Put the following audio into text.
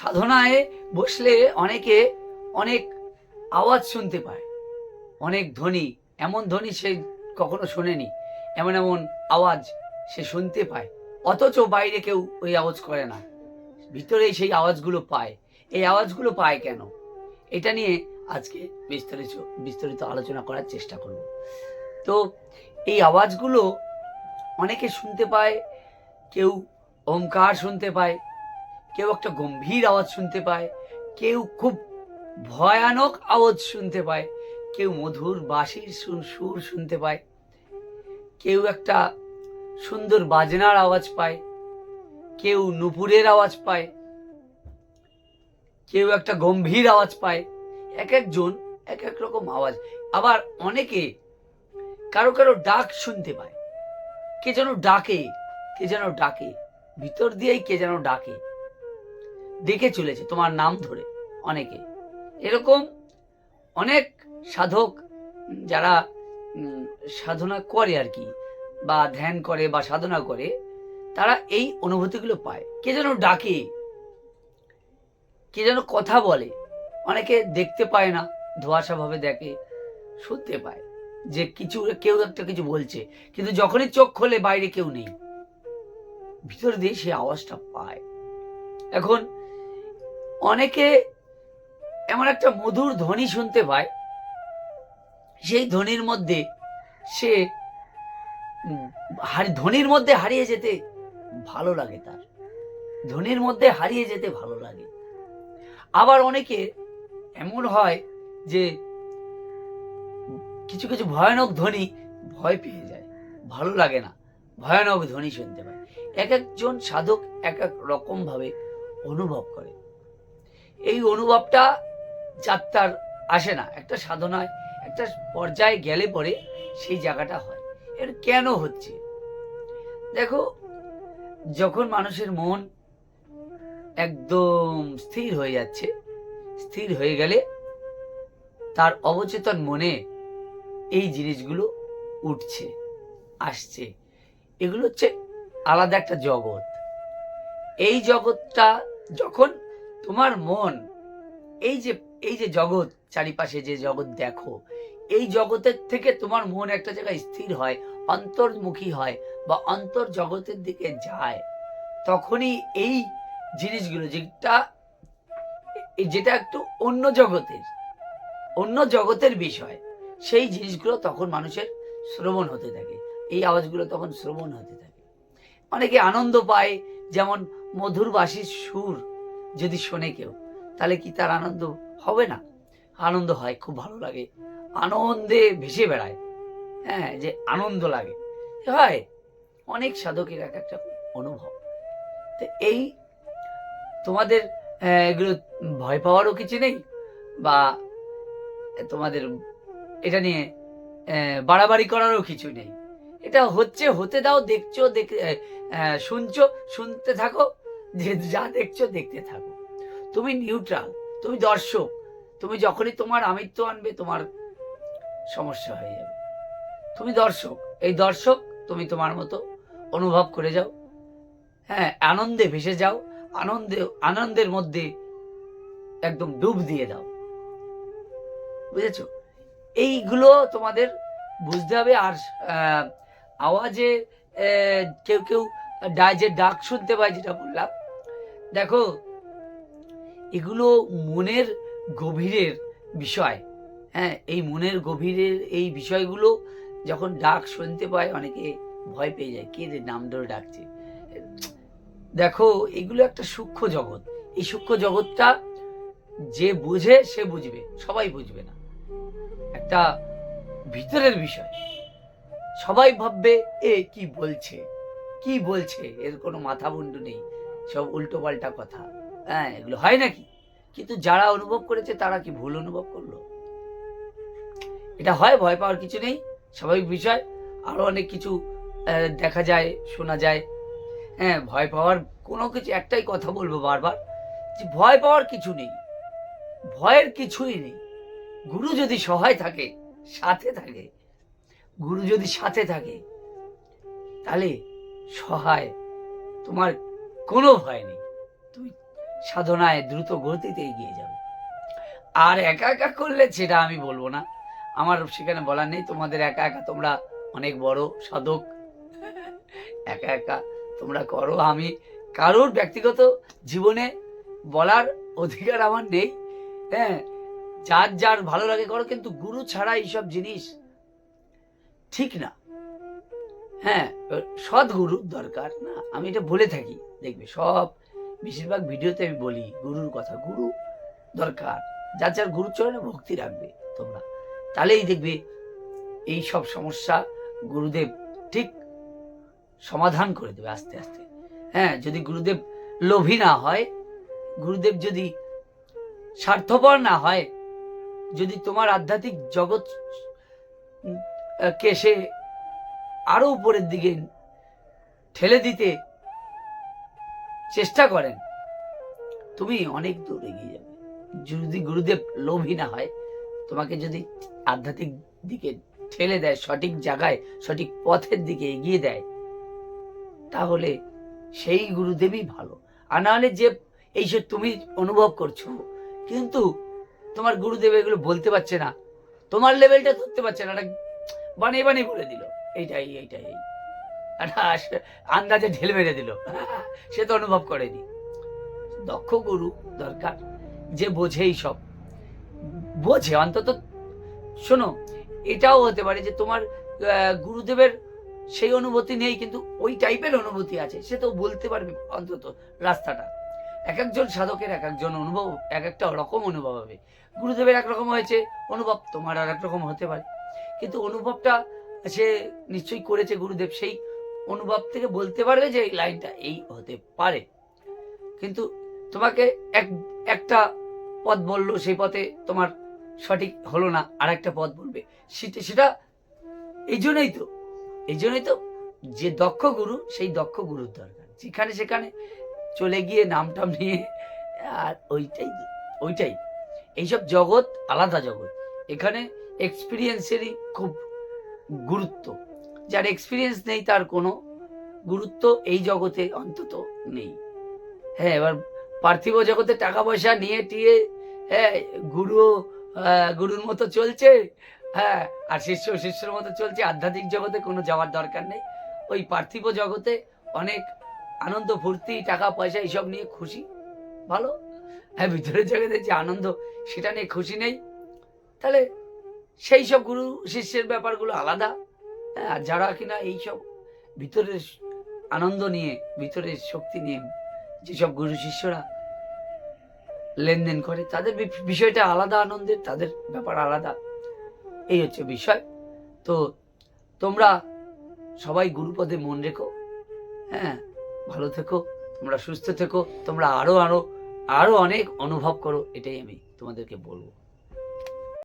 সাধনায় বসলে অনেকে অনেক আওয়াজ শুনতে পায়। অনেক ধ্বনি, এমন ধ্বনি সে কখনো শোনেনি, এমন এমন আওয়াজ সে শুনতে পায়। অথচ বাইরে কেউ ওই আওয়াজ করে না। ভিতরেই সেই আওয়াজগুলো পায়। এই আওয়াজগুলো পায় কেন? এটা নিয়ে আজকে বিস্তারিত বিস্তারিত আলোচনা করার চেষ্টা করব। তো এই আওয়াজগুলো অনেকে শুনতে পায়, কেউ ওমকার শুনতে পায় কেউ একটা গম্ভীর আওয়াজ শুনতে পায়, কেউ খুব ভয়ানক আওয়াজ শুনতে পায়, কেউ মধুর বাঁশির সুর শুনতে পায়, কেউ একটা সুন্দর বাজনার আওয়াজ পায়, কেউ নুপুরের আওয়াজ পায়, কেউ একটা গম্ভীর আওয়াজ পায়, এক একজন এক এক রকম আওয়াজ। আবার অনেকে কারও কারও ডাক শুনতে পায়, কে যেন ডাকে, কে যেন ডাকে, ভিতর দিয়েই কে যেন ডাকে। ডেকে চলেছে তোমার নাম ধরে অনেকে। এরকম অনেক সাধক যারা সাধনা করে আর কি, বা ধ্যান করে বা সাধনা করে, তারা এই অনুভূতিগুলো পায়। কে যেন ডাকে, কে যেন কথা বলে, অনেকে দেখতে পায় না ধোয়াশা ভাবে দেখে, শুনতে পায় যে কিছু, কেউ একটা কিছু বলছে, কিন্তু যখনই চোখ খোলে বাইরে কেউ নেই। ভিতর দিয়ে সে আওয়াজটা পায়। এখন অনেকে এমন একটা মধুর ধ্বনি শুনতে পায়, সেই ধ্বনির মধ্যে সে ধ্বনির মধ্যে হারিয়ে যেতে ভালো লাগে তার। ধ্বনির মধ্যে হারিয়ে যেতে ভালো লাগে। আবার অনেকে এমন হয় যে, কিছু কিছু ভয়ানক ধ্বনি ভয় পেয়ে যায়, ভালো লাগে না, ভয়ানক ধ্বনি শুনতে পায়। এক একজন সাধক এক এক রকম ভাবে অনুভব করে। এই অনুভবটা যাত্রার আসে না। একটা সাধনায়, একটা পর্যায়ে গেলে পরে সেই জায়গাটা হয়। এর কেন হচ্ছে? দেখো, যখন মানুষের মন একদম স্থির হয়ে যাচ্ছে, স্থির হয়ে গেলে তার অবচেতন মনে এই জিনিসগুলো উঠছে, আসছে। এগুলো হচ্ছে আলাদা একটা জগৎ। এই জগৎটা যখন তোমার মন, এই যে এই যে জগৎ, চারিপাশে যে জগৎ দেখো, এই জগতের থেকে তোমার মন একটা জায়গায় স্থির হয়, অন্তর্মুখী হয় বা অন্তর জগতের দিকে যায়, তখনই এই জিনিসগুলো যেটা যেটা একটু অন্য জগতের অন্য জগতের বিষয়, সেই জিনিসগুলো তখন মানুষের শ্রবণ হতে থাকে, এই আওয়াজগুলো তখন শ্রবণ হতে থাকে। অনেকে আনন্দ পায়, যেমন মধুর বাসির সুর যদি শোনে কেউ, তাহলে কি তার আনন্দ হবে না? আনন্দ হয়, খুব ভালো লাগে। আনন্দে ভেসে বেড়ায়। হ্যাঁ যে আনন্দ লাগে। হয়, অনেক সাধকের এক একটা অনুভব। তো এই তোমাদের এগুলো ভয় পাওয়ারও কিছু নেই? বা তোমাদের এটা নিয়ে বাড়াবাড়ি করারও কিছু নেই? এটা হচ্ছে, হতে দাও, দেখছ, দেখ শুনছো, শুনতে থাকো। যে যা দেখছ দেখতে থাকো। তুমি নিউট্রাল তুমি দর্শক, তুমি যখনই তোমার আমিত্ব আনবে, তোমার সমস্যা হয়ে যাবে। তুমি দর্শক, এই দর্শক তুমি তোমার মতো অনুভব করে যাও। হ্যাঁ আনন্দে ভেসে যাও, আনন্দে, আনন্দের মধ্যে একদম ডুব দিয়ে দাও। বুঝেছ? এইগুলো তোমাদের বুঝতে হবে। আর আওয়াজে কেউ কেউ যে ডাক শুনতে পায়, যেটা বললাম। দেখো, এগুলো মনের গভীরের বিষয়। হ্যাঁ এই মনের গভীরের এই বিষয়গুলো যখন ডাক শুনতে পায়, অনেকে ভয় পেয়ে যায়, কে রে, নাম ধরে ডাকছে? দেখো, এগুলো একটা সূক্ষ্ম জগৎ। এই সূক্ষ্ম জগৎটা যে বুঝে, সে বুঝবে। সবাই বুঝবে না। একটা ভিতরের বিষয়। সবাই ভাববে, এ, কি বলছে? কি বলছে? এর কোনো মাথা মুন্ডু নেই। সব উল্টো পাল্টা কথা। হ্যাঁ এগুলো হয় নাকি? কিন্তু যারা অনুভব করেছে, তারা কি ভুল অনুভব করল? এটা হয়, ভয় পাওয়ার কিছু নেই, স্বাভাবিক বিষয়। আরও অনেক কিছু দেখা যায়, শোনা যায়। হ্যাঁ ভয় পাওয়ার কোনো কিছু, একটাই কথা বলব বারবার, যে ভয় পাওয়ার কিছু নেই। ভয়ের কিছুই নেই। গুরু যদি সহায় থাকে, সাথে থাকে, গুরু যদি সাথে থাকে, তাহলে সহায় তোমার কোনো ভয় নেই। তুমি সাধনায় দ্রুত গতিতে এগিয়ে যাবে। আর একা একা করলে সেটা আমি বলব না। আমার সেখানে বলার নেই, তোমাদের একা একা তোমরা অনেক বড় সাধক। একা একা তোমরা করো। আমি কারোর ব্যক্তিগত জীবনে বলার অধিকার আমার নেই। হ্যাঁ যার যার ভালো লাগে করো, কিন্তু গুরু ছাড়া এইসব জিনিস ঠিক না। হ্যাঁ সৎ গুরুর দরকার, না? আমি এটা বলে থাকি। দেখবে সব, বেশিরভাগ ভিডিওতে আমি বলি, গুরুর কথা, গুরু দরকার। যার যার গুরুর চরণে ভক্তি রাখবে তোমরা। তাহলেই দেখবে এই সব সমস্যা গুরুদেব ঠিক সমাধান করে দেবে আস্তে আস্তে। হ্যাঁ যদি গুরুদেব লোভী না হয়, গুরুদেব যদি স্বার্থপর না হয়, যদি তোমার আধ্যাত্মিক জগৎ কে সে আরও উপরের দিকে ঠেলে দিতে চেষ্টা করেন। তুমি অনেক দূর এগিয়ে যাবে। যদি গুরুদেব লোভী না হয়, তোমাকে যদি আধ্যাত্মিক দিকে ঠেলে দেয়, সঠিক জায়গায়, সঠিক পথের দিকে এগিয়ে দেয়, তাহলে সেই গুরুদেবই ভালো। আর নাহলে যে এইসব তুমি অনুভব করছ, কিন্তু তোমার গুরুদেব এগুলো বলতে পারছে না, তোমার লেভেলটা ধরতে পারছে না বানিয়ে বানিয়ে বলে দিল। এইটাই এইটাই। এই আন্দাজে ঢেল মেরে দিল। সে তো অনুভব করেনি। দক্ষ গুরু দরকার, যে বোঝে সব বোঝে, অন্তত শোনো, এটাও হতে পারে যে তোমার গুরুদেবের সেই অনুভূতি নেই, কিন্তু ওই টাইপের অনুভূতি আছে। সে তো বলতে পারবে অন্তত রাস্তাটা। এক একজন সাধকের এক একজন অনুভব এক একটা রকম অনুভব হবে। গুরুদেবের একরকম হয়েছে, অনুভব তোমার আর এক রকম হতে পারে। কিন্তু অনুভবটা সে নিশ্চয়ই করেছে গুরুদেব, সেই অনুভব থেকে বলতে পারবে যে এই লাইনটা এই হতে পারে। কিন্তু তোমাকে এক, একটা পথ বলল, সেই পথে তোমার সঠিক হলো না আর একটা পথ বলবে। সেটা সেটা এই জন্যই তো, এই জন্যই তো যে দক্ষ গুরু, সেই দক্ষ গুরুর দরকার। যেখানে সেখানে চলে গিয়ে নামটাম নিয়ে, আর ওইটাই ওইটাই। এইসব জগৎ আলাদা জগৎ। এখানে এক্সপিরিয়েন্সেরই খুব গুরুত্ব। যার এক্সপিরিয়েন্স নেই, তার কোনো গুরুত্ব এই জগতে অন্তত নেই। হ্যাঁ এবার পার্থিব জগতে টাকা পয়সা নিয়ে টিয়ে হ্যাঁ গুরু গুরুর মতো চলছে হ্যাঁ আর শিষ্য শিষ্যর মতো চলছে, আধ্যাত্মিক জগতে কোনো যাওয়ার দরকার নেই। ওই পার্থিব জগতে অনেক আনন্দ, ফুর্তি, টাকা, পয়সা এইসব নিয়ে খুশি, ভালো। হ্যাঁ ভিতরের জগতে যে আনন্দ, সেটা নিয়ে খুশি নেই। তাহলে সেই সব গুরু শিষ্যের ব্যাপারগুলো আলাদা। হ্যাঁ, আর যারা কিনা এইসব ভিতরের আনন্দ নিয়ে ভিতরের শক্তি নিয়ে যেসব গুরু শিষ্যরা লেনদেন করে তাদের বিষয়টা আলাদা আনন্দের তাদের ব্যাপার আলাদা। এই হচ্ছে বিষয়। তো তোমরা সবাই গুরুপদে মন রেখো। হ্যাঁ ভালো থেকো তোমরা সুস্থ থেকো তোমরা আরও আরও আরও অনেক অনুভব করো এটাই আমি তোমাদেরকে বলব।